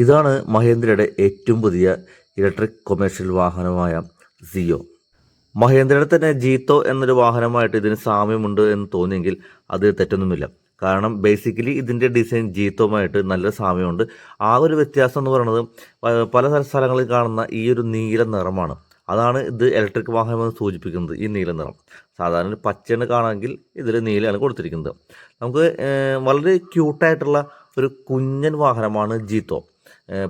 ഇതാണ് മഹേന്ദ്രയുടെ ഏറ്റവും പുതിയ ഇലക്ട്രിക് കൊമേഴ്ഷ്യൽ വാഹനമായ സിയോ മഹേന്ദ്രയുടെ തന്നെ ജീത്തോ എന്നൊരു വാഹനമായിട്ട് ഇതിന് സാമ്യമുണ്ട് എന്ന് തോന്നിയെങ്കിൽ അത് തെറ്റൊന്നുമില്ല. കാരണം ബേസിക്കലി ഇതിന്റെ ഡിസൈൻ ജീത്തോമായിട്ട് നല്ല സാമ്യമുണ്ട്. ആ ഒരു വ്യത്യാസം എന്ന് പറയുന്നത് പല സ്ഥല- സ്ഥലങ്ങളിൽ കാണുന്ന ഈ ഒരു നീല നിറമാണ്. അതാണ് ഇത് ഇലക്ട്രിക് വാഹനം എന്ന് സൂചിപ്പിക്കുന്നത് ഈ നീല നിറം. സാധാരണ പച്ചയാണ് കാണാമെങ്കിൽ ഇതിൽ നീലയാണ് കൊടുത്തിരിക്കുന്നത്. നമുക്ക് വളരെ ക്യൂട്ടായിട്ടുള്ള ഒരു കുഞ്ഞൻ വാഹനമാണ് ജീത്തോ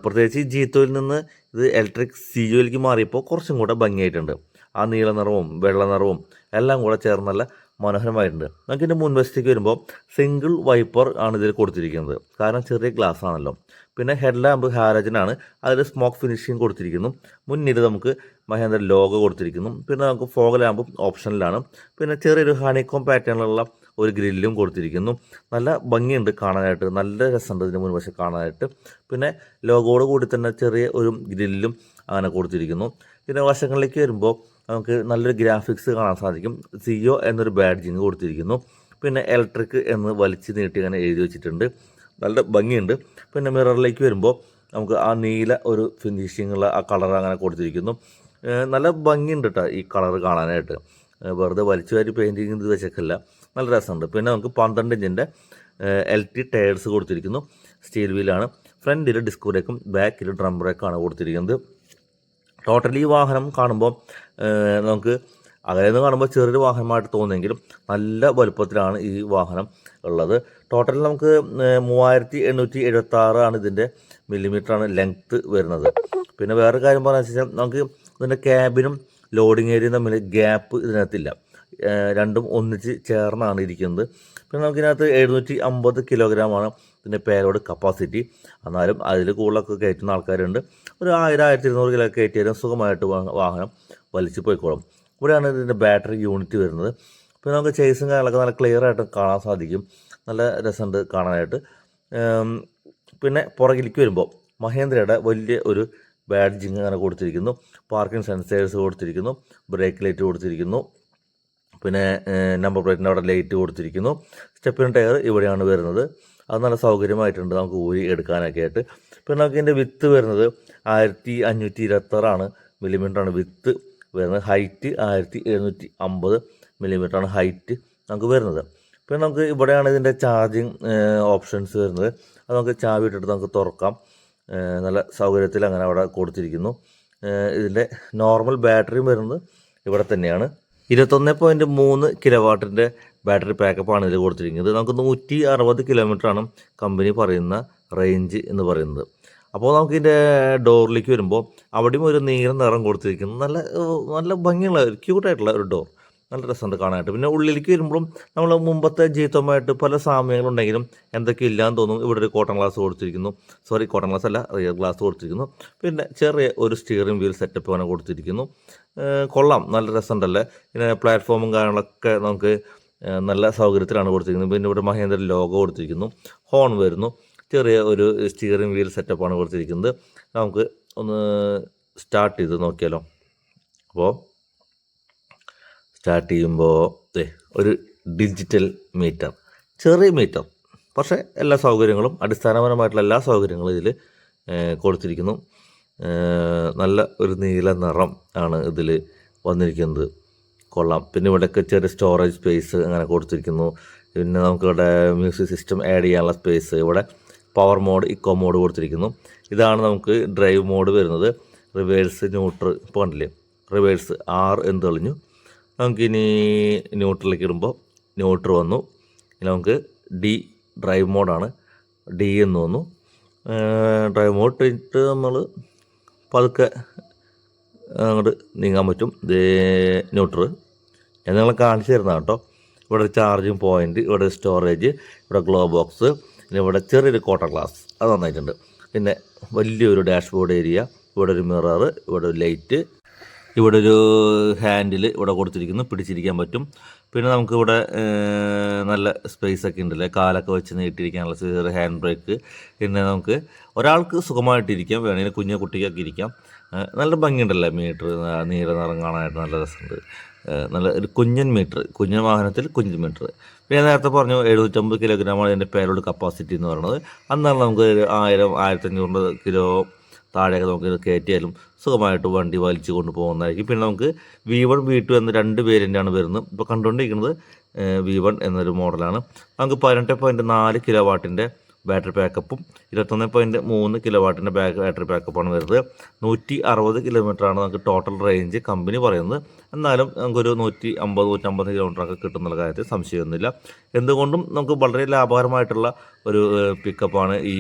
പ്രത്യേകിച്ച് ജീത്തോയിൽ നിന്ന് ഇത് ഇലക്ട്രിക് സിജോയിലേക്ക് മാറിയപ്പോൾ കുറച്ചും കൂടെ ഭംഗിയായിട്ടുണ്ട്. ആ നീല നിറവും വെള്ള നിറവും എല്ലാം കൂടെ ചേർന്ന് നല്ല മനോഹരമായിട്ടുണ്ട്. നമുക്ക് ഇതിന്റെ മുൻവശത്തേക്ക് വരുമ്പോൾ സിംഗിൾ വൈപ്പർ ആണ് ഇതിൽ കൊടുത്തിരിക്കുന്നത്. കാരണം ചെറിയ ഗ്ലാസ് ആണല്ലോ. പിന്നെ ഹെഡ് ലാമ്പ് ഹാരജനാണ് അതിൽ സ്മോക്ക് ഫിനിഷിങ് കൊടുത്തിരിക്കുന്നു. മുന്നിൽ നമുക്ക് മഹേന്ദ്ര ലോഗോ കൊടുത്തിരിക്കുന്നു. പിന്നെ നമുക്ക് ഫോഗ് ലാമ്പും ഓപ്ഷനിലാണ് പിന്നെ ചെറിയൊരു ഹണിക്കോം പാറ്റേണിലുള്ള ഒരു ഗ്രില്ലും കൊടുത്തിരിക്കുന്നു. നല്ല ഭംഗിയുണ്ട് കാണാനായിട്ട്. നല്ല രസമുണ്ട് ഇതിന് മുൻവശം കാണാനായിട്ട്. പിന്നെ ലോഗോട് കൂടി തന്നെ ചെറിയ ഒരു ഗ്രില്ലും അങ്ങനെ കൊടുത്തിരിക്കുന്നു. പിന്നെ വശങ്ങളിലേക്ക് വരുമ്പോൾ നമുക്ക് നല്ലൊരു ഗ്രാഫിക്സ് കാണാൻ സാധിക്കും. സിയോ എന്നൊരു ബാഡ്ജിങ് കൊടുത്തിരിക്കുന്നു. പിന്നെ ഇലക്ട്രിക് എന്ന് വലിച്ച് നീട്ടി അങ്ങനെ എഴുതി വെച്ചിട്ടുണ്ട്. നല്ല ഭംഗിയുണ്ട്. പിന്നെ മിററിലേക്ക് വരുമ്പോൾ നമുക്ക് ആ നീല ഒരു ഫിനിഷിങ്ങുള്ള ആ കളർ അങ്ങനെ കൊടുത്തിരിക്കുന്നു. നല്ല ഭംഗിയുണ്ട് കേട്ടോ ഈ കളർ കാണാനായിട്ട്. വെറുതെ വലിച്ചു വാരി പെയിന്റിങ് ഇത് വെച്ചേക്കല്ല. നല്ല രസമുണ്ട്. പിന്നെ നമുക്ക് പന്ത്രണ്ട് ഇഞ്ചിന്റെ എൽ ടി ടയേഴ്സ് കൊടുത്തിരിക്കുന്നു. സ്റ്റീൽ വീലാണ് ഫ്രണ്ടിൽ ഡിസ്ക് ബ്രേക്കും ബാക്കിൽ ഡ്രം ബ്രേക്കാണ് കൊടുത്തിരിക്കുന്നത്. ടോട്ടലി വാഹനം കാണുമ്പോൾ നമുക്ക് അകലെ നിന്ന് കാണുമ്പോൾ ചെറിയൊരു വാഹനമായിട്ട് തോന്നുമെങ്കിലും നല്ല വലുപ്പത്തിലാണ് ഈ വാഹനം ഉള്ളത്. ടോട്ടൽ നമുക്ക് മൂവായിരത്തി എണ്ണൂറ്റി എഴുപത്തി ആറാണ് ഇതിന്റെ മില്ലിമീറ്ററാണ് ലെങ്ത്ത് വരുന്നത്. പിന്നെ വേറെ കാര്യം പറഞ്ഞാൽ നമുക്ക് ഇതിന്റെ ക്യാബിനും ലോഡിംഗ് ഏരിയയും തമ്മിൽ ഗ്യാപ്പ് ഇതിനകത്തില്ല. രണ്ടും ഒന്നിച്ച് ചേർന്നാണ് ഇരിക്കുന്നത്. പിന്നെ നമുക്കിതിനകത്ത് എഴുന്നൂറ്റി അമ്പത് കിലോഗ്രാമാണ് ഇതിന്റെ പേരോട് കപ്പാസിറ്റി. എന്നാലും അതിൽ കൂടുതലൊക്കെ കയറ്റുന്ന ആൾക്കാരുണ്ട്. ഒരു ആയിരം ആയിരത്തി ഇരുന്നൂറ് കിലോ കയറ്റിയാലും സുഖമായിട്ട് വാഹനം വലിച്ചു പോയിക്കോളും. ഇവിടെയാണ് ഇതിന്റെ ബാറ്ററി യൂണിറ്റ് വരുന്നത്. പിന്നെ നമുക്ക് ചേസും കാര്യങ്ങളൊക്കെ നല്ല ക്ലിയർ ആയിട്ട് കാണാൻ സാധിക്കും. നല്ല രസമുണ്ട് കാണാനായിട്ട്. പിന്നെ പുറകിലേക്ക് വരുമ്പോൾ മഹേന്ദ്രയുടെ വലിയ ഒരു ബാഡ്ജിങ് അങ്ങനെ കൊടുത്തിരിക്കുന്നു. പാർക്കിംഗ് സെൻസേഴ്സ് കൊടുത്തിരിക്കുന്നു. ബ്രേക്ക് ലൈറ്റ് കൊടുത്തിരിക്കുന്നു. പിന്നെ നമ്പർ പ്ലേറ്റിന്റെ അവിടെ ലൈറ്റ് കൊടുത്തിരിക്കുന്നു. സ്റ്റെപ്പിൻ ടയർ ഇവിടെയാണ് വരുന്നത്. അത് നല്ല സൗകര്യമായിട്ടുണ്ട് നമുക്ക് ഊരി എടുക്കാനൊക്കെ ആയിട്ട്. പിന്നെ നമുക്ക് ഇതിന്റെ വിത്ത് വരുന്നത് ആയിരത്തി അഞ്ഞൂറ്റി ഇരുപത്താറാണ്. മില്ലിമീറ്ററാണ് വിത്ത് വരുന്നത്. ഹൈറ്റ് ആയിരത്തി എഴുന്നൂറ്റി അമ്പത് മില്ലിമീറ്ററാണ് ഹൈറ്റ് നമുക്ക് വരുന്നത്. പിന്നെ നമുക്ക് ഇവിടെയാണ് ഇതിന്റെ ചാർജിങ് ഓപ്ഷൻസ് വരുന്നത്. അത് നമുക്ക് ചാവി ഇട്ടിട്ട് നമുക്ക് തുറക്കാം. നല്ല സൗകര്യത്തിൽ അങ്ങനെ അവിടെ കൊടുത്തിരിക്കുന്നു. ഇതിന്റെ നോർമൽ ബാറ്ററിയും വരുന്നത് ഇവിടെ തന്നെയാണ്. ഇരുപത്തൊന്ന് പോയിന്റ് മൂന്ന് കിലോ വാട്ടിന്റെ ബാറ്ററി പാക്കപ്പാണ് ഇതിൽ കൊടുത്തിരിക്കുന്നത്. നമുക്ക് നൂറ്റി അറുപത് കിലോമീറ്ററാണ് കമ്പനി പറയുന്ന റേഞ്ച് എന്ന് പറയുന്നത്. അപ്പോൾ നമുക്കിതിന്റെ ഡോറിലേക്ക് വരുമ്പോൾ അവിടെയും ഒരു നീല നിറം കൊടുത്തിരിക്കുന്നു. നല്ല നല്ല ഭംഗിയുള്ള ഒരു ക്യൂട്ടായിട്ടുള്ള ഒരു ഡോർ നല്ല രസമുണ്ട് കാണാനായിട്ട്. പിന്നെ ഉള്ളിലേക്ക് വരുമ്പോഴും നമ്മൾ മുമ്പത്തെ ജീവിതമായിട്ട് പല സാമ്യങ്ങളുണ്ടെങ്കിലും എന്തൊക്കെ ഇല്ലാന്ന് തോന്നും. ഇവിടെ ഒരു കോട്ടൺ ഗ്ലാസ് കൊടുത്തിരിക്കുന്നു. സോറി കോട്ടൺ ഗ്ലാസ് അല്ല റിയർ ഗ്ലാസ് കൊടുത്തിരിക്കുന്നു. പിന്നെ ചെറിയ ഒരു സ്റ്റിയറിംഗ് വീൽ സെറ്റപ്പ് അങ്ങനെ കൊടുത്തിരിക്കുന്നു. കൊള്ളാം നല്ല രസമുണ്ടല്ലേ? പിന്നെ പ്ലാറ്റ്ഫോമും കാര്യങ്ങളൊക്കെ നമുക്ക് നല്ല സൗകര്യത്തിലാണ് കൊടുത്തിരിക്കുന്നത്. പിന്നെ ഇവിടെ മഹേന്ദ്ര ലോഗോ കൊടുത്തിരിക്കുന്നു. ഹോൺ വരുന്നു. ചെറിയ ഒരു സ്റ്റിയറിംഗ് വീൽ സെറ്റപ്പാണ് കൊടുത്തിരിക്കുന്നത്. നമുക്ക് ഒന്ന് സ്റ്റാർട്ട് ചെയ്ത് നോക്കിയാലോ. അപ്പോൾ സ്റ്റാർട്ട് ചെയ്യുമ്പോൾ ഒരു ഡിജിറ്റൽ മീറ്റർ ചെറിയ മീറ്റർ പക്ഷേ എല്ലാ സൗകര്യങ്ങളും അടിസ്ഥാനപരമായിട്ടുള്ള എല്ലാ സൗകര്യങ്ങളും ഇതിൽ കൊടുത്തിരിക്കുന്നു. നല്ല ഒരു നീല നിറം ആണ് ഇതിൽ വന്നിരിക്കുന്നത്. കൊള്ളാം. പിന്നെ ഇവിടെയൊക്കെ ചെറിയ സ്റ്റോറേജ് സ്പേസ് അങ്ങനെ കൊടുത്തിരിക്കുന്നു. പിന്നെ നമുക്കിവിടെ മ്യൂസിക് സിസ്റ്റം ആഡ് ചെയ്യാനുള്ള സ്പേസ് ഇവിടെ പവർ മോഡ് ഇക്കോ മോഡ് കൊടുത്തിരിക്കുന്നു. ഇതാണ് നമുക്ക് ഡ്രൈവ് മോഡ് വരുന്നത്. റിവേഴ്സ് ന്യൂട്രൽ ഇപ്പോൾ കണ്ടില്ലേ? റിവേഴ്സ് ആർ എന്ന് തെളിഞ്ഞു. നമുക്കിനി ന്യൂട്രലിലേക്ക് ഇടുമ്പോൾ ന്യൂട്രൽ വന്നു. ഇനി നമുക്ക് ഡി ഡ്രൈവ് മോഡാണ് ഡി എന്ന് വന്നു. ഡ്രൈവ് മോഡ് ഇട്ട് നമ്മൾ പതുക്കെ അങ്ങോട്ട് നീങ്ങാൻ പറ്റും. ന്യൂട്രൽ. ഞാൻ നിങ്ങളെ കാണിച്ചു തരുന്നതാണ് കേട്ടോ. ഇവിടെ ചാർജിങ് പോയിന്റ് ഇവിടെ സ്റ്റോറേജ് ഇവിടെ ഗ്ലോ ബോക്സ് പിന്നെ ഇവിടെ ചെറിയൊരു കോട്ടർ ഗ്ലാസ് അത് നന്നായിട്ടുണ്ട്. പിന്നെ വലിയൊരു ഡാഷ്ബോർഡ് ഏരിയ ഇവിടെ ഒരു മിറർ ഇവിടെ ഒരു ലൈറ്റ് ഇവിടെ ഒരു ഹാൻഡിൽ ഇവിടെ കൊടുത്തിരിക്കുന്നു പിടിച്ചിരിക്കാൻ പറ്റും. പിന്നെ നമുക്ക് ഇവിടെ നല്ല സ്പേസ് ഒക്കെ ഉണ്ടല്ലേ? കാലൊക്കെ വെച്ച് നീട്ടിയിരിക്കാനുള്ള ചെറിയ ഹാൻഡ് ബ്രേക്ക് പിന്നെ നമുക്ക് ഒരാൾക്ക് സുഖമായിട്ടിരിക്കാം വേണമെങ്കിൽ കുഞ്ഞു കുട്ടിക്കൊക്കെ ഇരിക്കാം. നല്ല ഭംഗിയുണ്ടല്ലേ മീറ്റർ നീല നിറം കാണാനായിട്ട് നല്ല രസമുണ്ട്. നല്ല ഒരു കുഞ്ഞൻ മീറ്റർ കുഞ്ഞൻ വാഹനത്തിൽ കുഞ്ഞൻ മീറ്റർ. പിന്നെ നേരത്തെ പറഞ്ഞു എഴുന്നൂറ്റമ്പത് കിലോഗ്രാമാണ് ഇതിന്റെ പേരോട് കപ്പാസിറ്റി എന്ന് പറയുന്നത്. അന്നാണ് നമുക്ക് ആയിരം ആയിരത്തഞ്ഞൂറ് കിലോ താഴെയൊക്കെ നമുക്ക് കയറ്റിയാലും സുഖമായിട്ട് വണ്ടി വലിച്ചു കൊണ്ട് പോകുന്നതായിരിക്കും. പിന്നെ നമുക്ക് വി വൺ വി ടു എന്ന രണ്ട് വേരിയന്റാണ് വരുന്നത്. ഇപ്പോൾ കണ്ടുകൊണ്ടിരിക്കുന്നത് വി വൺ എന്നൊരു മോഡലാണ്. നമുക്ക് പതിനെട്ട് പോയിന്റ് നാല് കിലോ വാട്ടിന്റെ ബാറ്ററി ബാക്കപ്പും ഇരുപത്തൊന്ന് പോയിന്റ് മൂന്ന് കിലോ വാട്ടിന്റെ ബാക്ക് ബാറ്ററി ബാക്കപ്പാണ് വരുന്നത്. നൂറ്റി അറുപത് കിലോമീറ്ററാണ് നമുക്ക് ടോട്ടൽ റേഞ്ച് കമ്പനി പറയുന്നത്. എന്നാലും നമുക്കൊരു നൂറ്റി അമ്പത് നൂറ്റമ്പത് കിലോമീറ്ററൊക്കെ കിട്ടുന്നുള്ള കാര്യത്തിൽ സംശയമൊന്നുമില്ല. എന്തുകൊണ്ടും നമുക്ക് വളരെ ലാഭകരമായിട്ടുള്ള ഒരു പിക്കപ്പാണ് ഈ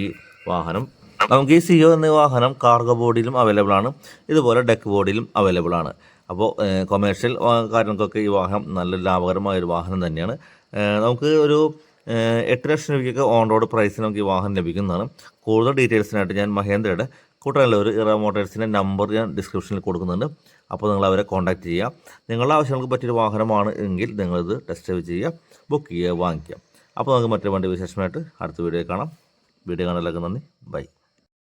വാഹനം. നമുക്ക് ഈ സിയോ എന്ന വാഹനം കാർഗോ ബോഡിയിലും അവൈലബിൾ ആണ്. ഇതുപോലെ ഡെക്ക് ബോഡിയിലും അവൈലബിൾ ആണ്. അപ്പോൾ കൊമേഴ്ഷ്യൽ കാര്യങ്ങൾക്കൊക്കെ ഈ വാഹനം നല്ല ലാഭകരമായ ഒരു വാഹനം തന്നെയാണ്. നമുക്ക് ഒരു എട്ട് ലക്ഷം രൂപയ്ക്ക് ഓൺ റോഡ് പ്രൈസിന് നമുക്ക് ഈ വാഹനം ലഭിക്കുന്നതാണ്. കൂടുതൽ ഡീറ്റെയിൽസിനായിട്ട് ഞാൻ മഹേന്ദ്രയുടെ കൂട്ടാനുള്ള ഒരു ഇറ മോട്ടേഴ്സിന്റെ നമ്പർ ഞാൻ ഡിസ്ക്രിപ്ഷനിൽ കൊടുക്കുന്നുണ്ട്. അപ്പോൾ നിങ്ങൾ അവരെ കോൺടാക്റ്റ് ചെയ്യുക. നിങ്ങളുടെ ആവശ്യങ്ങൾക്ക് പറ്റിയൊരു വാഹനമാണ് എങ്കിൽ നിങ്ങളിത് ടെസ്റ്റ് ഡ്രൈവ് ചെയ്യുക ബുക്ക് ചെയ്യുക വാങ്ങിക്കുക. അപ്പോൾ നമുക്ക് മറ്റൊരു വണ്ടി വിശേഷമായിട്ട് അടുത്ത വീഡിയോ കാണാം. വീഡിയോ കാണാനൊക്കെ നന്ദി. ബൈ